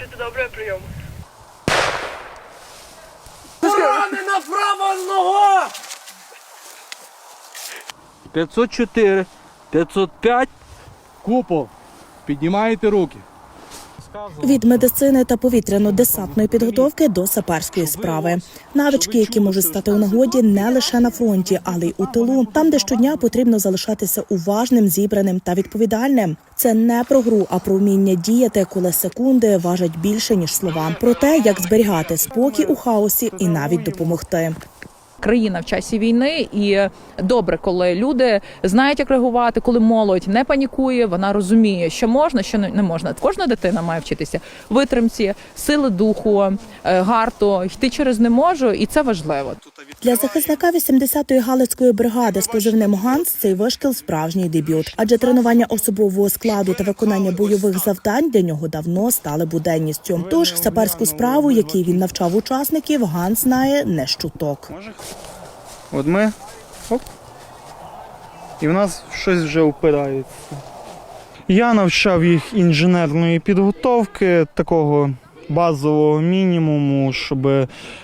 Чути добре прийом. Поранена права нога! 504, 505, купол. Піднімаєте руки. Від медицини та повітряно-десантної підготовки до саперської справи. Навички, які можуть стати у нагоді не лише на фронті, але й у тилу, там, де щодня потрібно залишатися уважним, зібраним та відповідальним. Це не про гру, а про вміння діяти, коли секунди важать більше ніж слова. Про те, як зберігати спокій у хаосі і навіть допомогти. Країна в часі війни, і добре, коли люди знають, як реагувати, коли молодь не панікує, вона розуміє, що можна, що не можна. Кожна дитина має вчитися витримці, сили духу, е, гарту, йти через не можу, і це важливо. Для захисника 80-ї галицької бригади з позивним Ганс цей вишкіл справжній дебют, адже тренування особового складу та виконання бойових завдань для нього давно стали буденністю. Тож саперську справу, якій він навчав учасників, Ганс знає не з чуток. От ми. Оп. І в нас щось вже впирається. Я навчав їх інженерної підготовки, такого базового мінімуму, щоб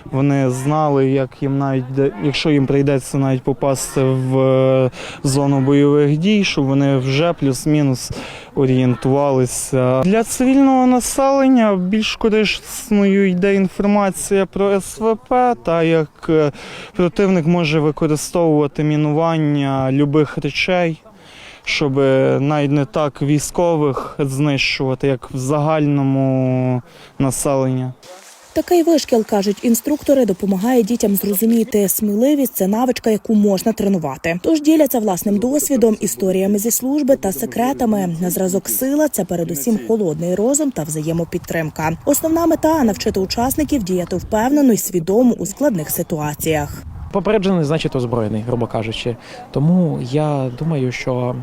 вони знали, як їм навіть якщо їм прийдеться навіть попасти в е, зону бойових дій, щоб вони вже плюс-мінус орієнтувалися. Для цивільного населення більш корисною йде інформація про СВП, та як е, противник може використовувати мінування любих речей. Щоб навіть не так військових знищувати, як в загальному населенні. Такий вишкіл кажуть інструктори, допомагає дітям зрозуміти сміливість це навичка, яку можна тренувати. Тож діляться власним досвідом, історіями зі служби та секретами. На зразок сила це передусім холодний розум та взаємопідтримка. Основна мета навчити учасників діяти впевнено і свідомо у складних ситуаціях. Попереджений, значить озброєний, грубо кажучи. Тому я думаю, що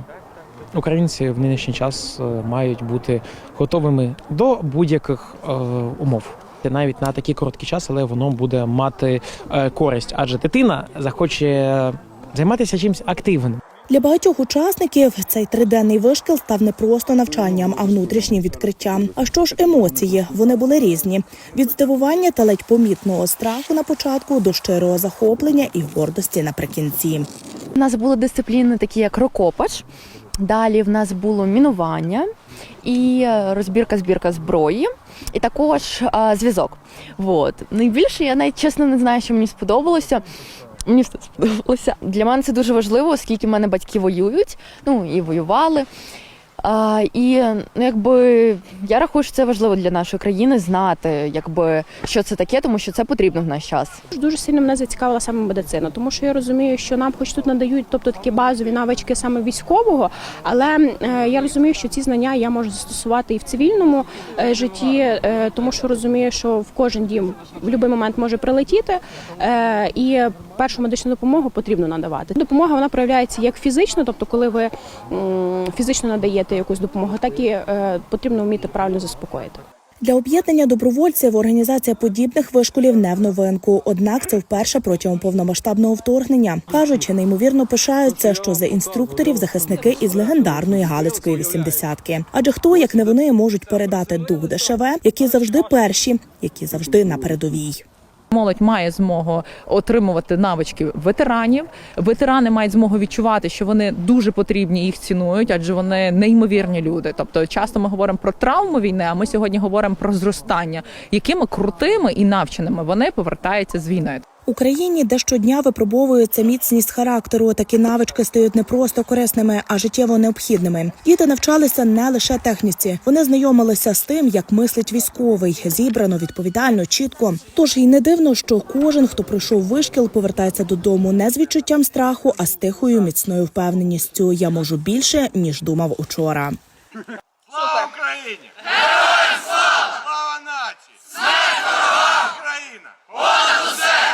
українці в нинішній час е, мають бути готовими до будь-яких е, умов. Навіть на такий короткий час, але воно буде мати е, користь, адже дитина захоче займатися чимось активним. Для багатьох учасників цей триденний вишкіл став не просто навчанням, а внутрішнім відкриттям. А що ж емоції? Вони були різні: від здивування та ледь помітного страху на початку до щирого захоплення і гордості наприкінці. У нас були дисципліни, такі як рокопач. Далі в нас було мінування і розбірка збірка зброї, і також а, зв'язок. Вот. Найбільше я навіть чесно не знаю, що мені сподобалося. Мені все сподобалося. Для мене це дуже важливо, оскільки в мене батьки воюють, ну і воювали. А, і ну, якби я рахую, що це важливо для нашої країни знати, якби що це таке, тому що це потрібно в наш час. Дуже сильно мене зацікавила саме медицина, тому що я розумію, що нам хоч тут надають, тобто такі базові навички саме військового, але е, я розумію, що ці знання я можу застосувати і в цивільному е, житті, е, тому що розумію, що в кожен дім в будь-який момент може прилетіти, е, і першу медичну допомогу потрібно надавати. Допомога вона проявляється як фізично, тобто, коли ви фізично надаєте якусь допомогу, так і е, потрібно вміти правильно заспокоїти. Для об'єднання добровольців організація подібних вишколів не в новинку. Однак це вперше протягом повномасштабного вторгнення. Кажучи, неймовірно пишаються, що за інструкторів захисники із легендарної галицької вісімдесятки. Адже хто, як не вони, можуть передати дух ДШВ, які завжди перші, які завжди на передовій. Молодь має змогу отримувати навички ветеранів. Ветерани мають змогу відчувати, що вони дуже потрібні, їх цінують, адже вони неймовірні люди. Тобто, часто ми говоримо про травму війни, а ми сьогодні говоримо про зростання, якими крутими і навченими вони повертаються з війни. Україні, де щодня випробовується міцність характеру, такі навички стають не просто корисними, а життєво необхідними. Діти навчалися не лише техніці, вони знайомилися з тим, як мислить військовий, зібрано відповідально, чітко. Тож і не дивно, що кожен, хто пройшов вишкіл, повертається додому не з відчуттям страху, а з тихою міцною впевненістю. Я можу більше ніж думав учора. Слава Україні! Героям слава! Слава нації! Слава Україна! Понад усе!